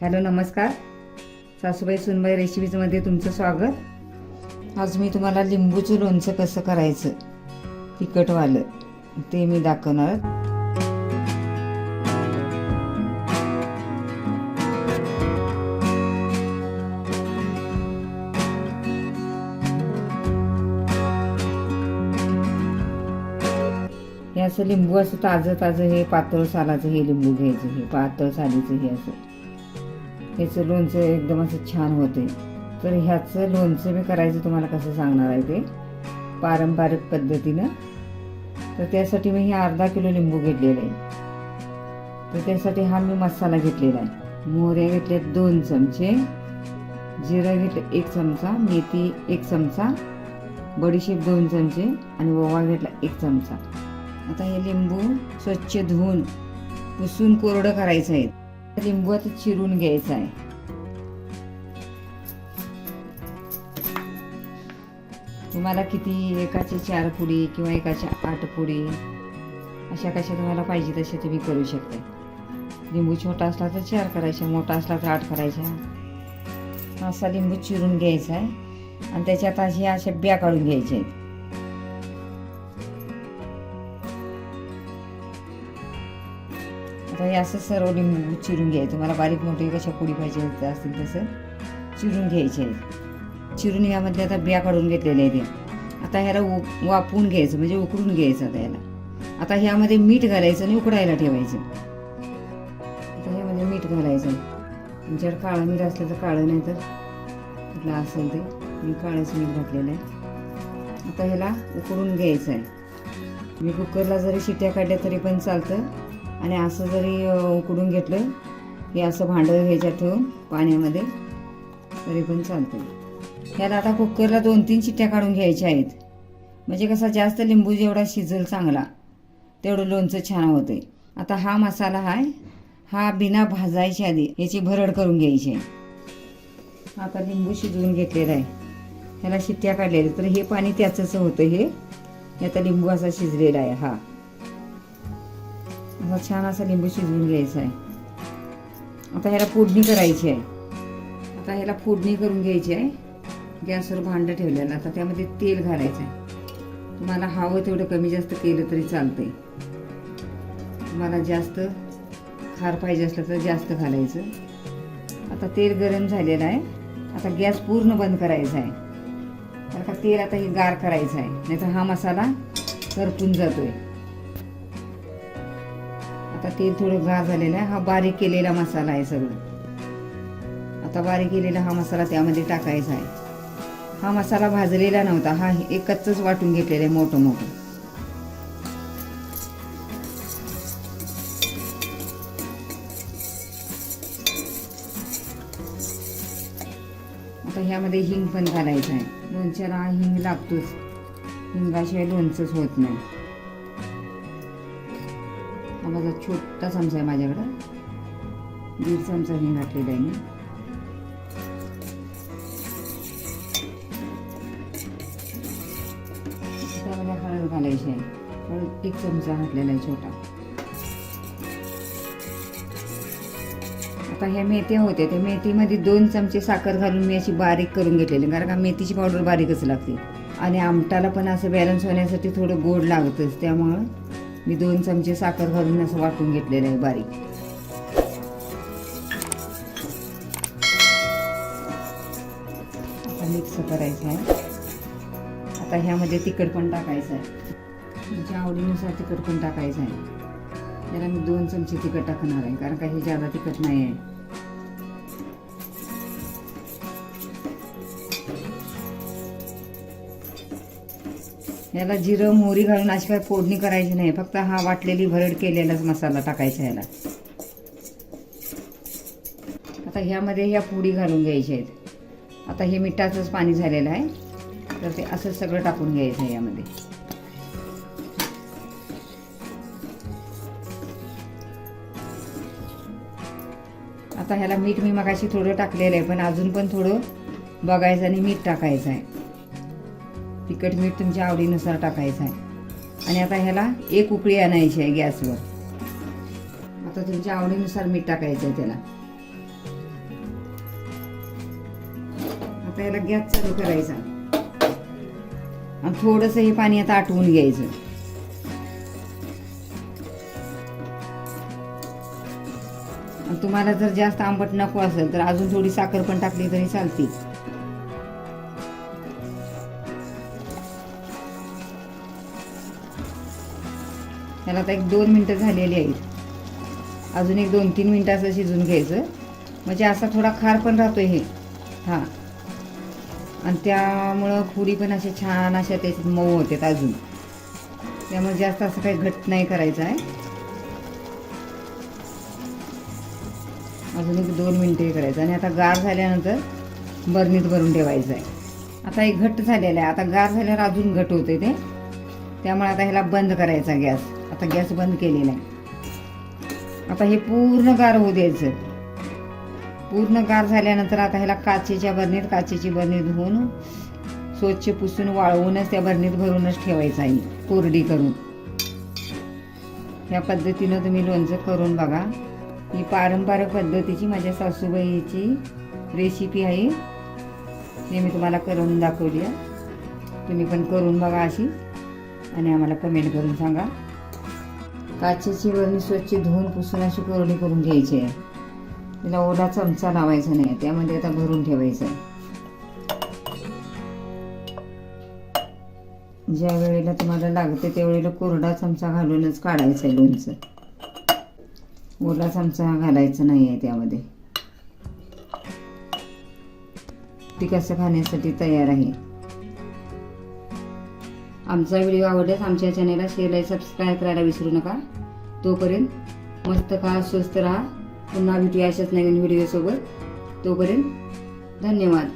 Hello नमस्कार. सासूबाई सुनबाई रेसिपीजमध्ये तुमचं स्वागत. आज मी तुम्हाला लिंबूचं लोणचं कसं करायचं तिखटवालं ते मी दाखवणार. हे असं लिंबू असं ताजं ताजं हे पातळ सालाचं हे लिंबू घ्यायचं हे पातळ सालीचं हे असं. ह्याचं लोणचं एकदम असं छान होते तर ह्याचं लोणचं मी करायचं तुम्हाला कसं सांगणार आहे ते? पारंपरिक पद्धतीनं. तर त्यासाठी मी हे अर्धा किलो लिंबू घेतलेलं आहे. तर त्यासाठी हा मी मसाला घेतलेला आहे. मोहऱ्या घेतले दोन चमचे. जिरं घेतलं एक चमचा. मेथी एक चमचा. बडीशेप दोन चमचे. आणि ओवा घेतला एक चमचा. आता हे लिंबू स्वच्छ धुवून पुसून कोरडं करायचं आहे. लिंबू आता चिरून घ्यायचं आहे. तुम्हाला किती एकाचे चार पुडी किंवा एकाच्या आठ पुडी अशा कशा तुम्हाला पाहिजे तशा तुम्ही करू शकता. लिंबू छोटा असला तर चार करायचा मोठा असला तर आठ करायचा. असा लिंबू चिरून घ्यायचा आहे. आणि त्याच्यात अशा अशा बिया काढून घ्यायच्या आहेत. आता हे असं सर्व लिंबू चिरून घ्यायचं. तुम्हाला बारीक मोठी कशा पुडी पाहिजे असतील तसं चिरून घ्यायचे. आहेत चिरून ह्यामध्ये आता बिया काढून घेतलेले आहेत आता ह्याला उ वापरून घ्यायचं म्हणजे उकडून घ्यायचं आता ह्याला. आता ह्यामध्ये मीठ घालायचं आणि उकडायला ठेवायचं. आता ह्यामध्ये मीठ घालायचं. तुमच्याकडे काळं मीठ असलं तर काळं नाही तर कुठलं असेल ते. मी काळंच मीठ घातलेलं आहे. आता ह्याला उकडून घ्यायचं आहे. मी कुकरला जरी शिट्या काढल्या तरी पण चालतं. आणि असं जरी उकडून घेतलं हे असं भांडं ह्याच्यात ठेवून पाण्यामध्ये तरी पण चालतं ह्याला आता कुकरला दोन तीन शिट्ट्या काढून घ्यायच्या आहेत. म्हणजे कसा जास्त लिंबू जेवढा शिजल चांगला तेवढं लोणचं छान होतंय. आता हा मसाला आहे हा बिना भाजायच्या आधी याची भरड करून घ्यायची आहे. आता लिंबू शिजवून घेतलेला आहे. ह्याला शिट्ट्या काढलेल्या तर हे पाणी त्याचंच होतं हे आता लिंबू असा शिजलेला आहे हा. असा छान असा लिंबू शिजवून घ्यायचा आहे. आता ह्याला फोडणी करायची आहे. आता ह्याला फोडणी करून घ्यायची आहे. गॅसवर भांडं ठेवलेलं. आता त्यामध्ये तेल घालायचं आहे. तुम्हाला हवं तेवढं कमी जास्त केलं तरी चालतंय. तुम्हाला जास्त खार पाहिजे असलं तर जास्त घालायचं. आता तेल गरम झालेलं आहे. आता गॅस पूर्ण बंद करायचा आहे. आता का तेल आता हे गार करायचं आहे. नाहीतर हा मसाला करपून जातोय. आता तेल थोडं घा झालेलं आहे. हा बारीक केलेला मसाला आहे सगळं. आता बारीक केलेला हा मसाला त्यामध्ये टाकायचा आहे. हा मसाला भाजलेला नव्हता. हा एकच वाटून घेतलेला आहे मोठं मोठं. आता ह्यामध्ये हिंग पण घालायचं आहे. लोणच्याला हिंग लागतोच. हिंगाशिवाय लोणचंच होत नाही. माझा छोटा चमचा आहे माझ्याकडं. दीड चमचा हिंग घातलेला आहे मी. त्यामध्ये हळद घालायची आहे. हळद एक चमचा घातलेला आहे छोटा. आता ह्या मेथ्या होत्या. त्या मेथीमध्ये दोन चमचे साखर घालून मी अशी बारीक करून घेतलेली. कारण का मेथीची पावडर बारीकच लागते. आणि आमटाला पण असं बॅलन्स होण्यासाठी थोडं गोड लागतंच. त्यामुळं मी दोन चमचे साखर घालून असं वाटून घेतलेलं आहे बारीक. आता मिक्स करायचं आहे. आता ह्यामध्ये तिखट पण टाकायचं आहे. तुमच्या आवडीनुसार तिखट पण टाकायचं आहे. त्याला मी दोन चमचे तिखट टाकणार आहे कारण का हे जादा तिखट नाही आहे. याला जिरं मोहरी घालून अशी काय फोडणी करायची नाही. फक्त हा वाटलेली भरड केलेलाच मसाला टाकायचा ह्याला आता ह्यामध्ये ह्या पुडी घालून घ्यायच्या आहेत. आता हे मिठाचंच पाणी झालेलं आहे. तर ते असं सगळं टाकून घ्यायचं आहे यामध्ये. आता ह्याला मीठ मी मगाशी थोडं टाकलेलं आहे पण अजून पण थोडं बघायचं आणि मीठ टाकायचं आहे. तिखट मीठ तुमच्या आवडीनुसार टाकायचं आहे. आणि आता ह्याला एक उकळी आणायची आहे गॅसवर. आता तुमच्या आवडीनुसार मीठ टाकायचं आहे त्याला. आता ह्याला गॅस चालू करायचा. आणि थोडंसं हे पाणी आता आटवून घ्यायचं. तुम्हाला जर जास्त आंबट नको असेल तर अजून थोडी साखर पण टाकली तरी चालते त्याला आता एक दोन मिनटं झालेली आहेत. अजून एक दोन तीन मिनटं असं शिजून घ्यायचं. म्हणजे असा थोडा खार पण राहतो हे. हां. आणि त्यामुळं पुरी पण अशा छान अशा ते मऊ होतात अजून. त्यामुळे जास्त असं काही घट नाही करायचं आहे. अजून एक दोन मिनटं हे करायचं. आणि आता गार झाल्यानंतर बरणीत भरून ठेवायचं आहे. आता हे घट्ट झालेलं आहे. आता गार झाल्यावर अजून घट होते ते. त्यामुळे आता ह्याला बंद करायचा गॅस. आता गॅस बंद केलेला आहे आता हे पूर्ण गार होऊ द्यायचं. पूर्ण गार झाल्यानंतर आता ह्याला काचेच्या बरणीत काचेची बरणी धुवून स्वच्छ पुसून वाळवूनच त्या बरणीत भरूनच ठेवायचं आहे कोरडी करून. ह्या पद्धतीनं तुम्ही लोणचं करून बघा. ही पारंपरिक पद्धतीची माझ्या सासूबाईची रेसिपी आहे. हे मी तुम्हाला करून दाखवली आहे. तुम्ही पण करून बघा अशी. आणि आम्हाला कमेंट करून सांगा. काचेची वरणी स्वच्छ धुवून पुसून अशी कोरडी करून घ्यायची आहे. तिला ओला चमचा लावायचा नाही त्यामध्ये आता भरून ठेवायचं आहे. ज्या वेळेला तुम्हाला लागते त्यावेळेला कोरडा चमचा घालूनच काढायचा आहे लोणचं. ओला चमचा घालायचा नाही आहे त्यामध्ये. ती कसं खाण्यासाठी तयार आहे? आमचा व्हिडिओ आवडल्यास आमच्या चॅनेलला शेअर लाईक सबस्क्राईब करायला विसरू नका. तोपर्यंत मस्त खा स्वस्त राहा. पुन्हा भेटूया अशाच नवीन व्हिडिओसोबत तोपर्यंत धन्यवाद.